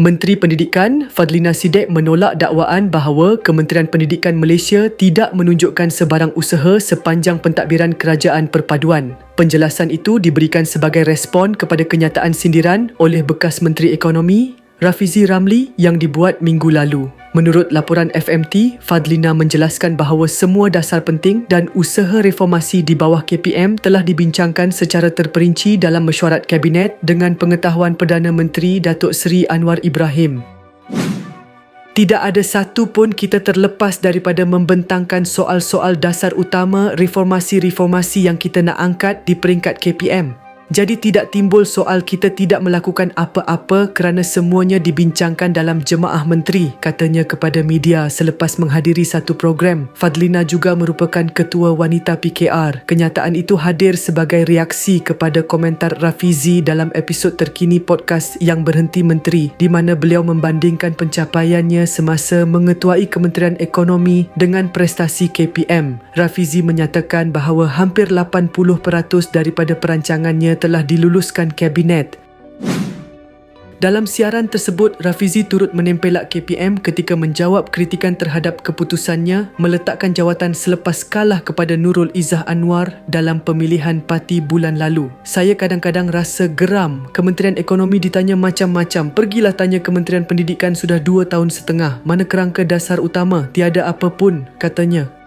Menteri Pendidikan Fadlina Sidek menolak dakwaan bahawa Kementerian Pendidikan Malaysia tidak menunjukkan sebarang usaha sepanjang pentadbiran kerajaan perpaduan. Penjelasan itu diberikan sebagai respon kepada kenyataan sindiran oleh bekas Menteri Ekonomi Rafizi Ramli yang dibuat minggu lalu. Menurut laporan FMT, Fadlina menjelaskan bahawa semua dasar penting dan usaha reformasi di bawah KPM telah dibincangkan secara terperinci dalam mesyuarat Kabinet dengan pengetahuan Perdana Menteri Datuk Seri Anwar Ibrahim. Tidak ada satu pun kita terlepas daripada membentangkan soal-soal dasar utama reformasi-reformasi yang kita nak angkat di peringkat KPM. Jadi tidak timbul soal kita tidak melakukan apa-apa kerana semuanya dibincangkan dalam jemaah menteri, katanya kepada media selepas menghadiri satu program. Fadlina juga merupakan ketua wanita PKR. Kenyataan itu hadir sebagai reaksi kepada komentar Rafizi dalam episod terkini podcast Yang Berhenti Menteri di mana beliau membandingkan pencapaiannya semasa mengetuai Kementerian Ekonomi dengan prestasi KPM. Rafizi menyatakan bahawa hampir 80% daripada perancangannya telah diluluskan kabinet. Dalam siaran tersebut, Rafizi turut menempelak KPM ketika menjawab kritikan terhadap keputusannya meletakkan jawatan selepas kalah kepada Nurul Izzah Anwar dalam pemilihan parti bulan lalu. Saya kadang-kadang rasa geram. Kementerian Ekonomi ditanya macam-macam. Pergilah tanya Kementerian Pendidikan sudah dua tahun setengah. Mana kerangka dasar utama? Tiada apa pun, katanya.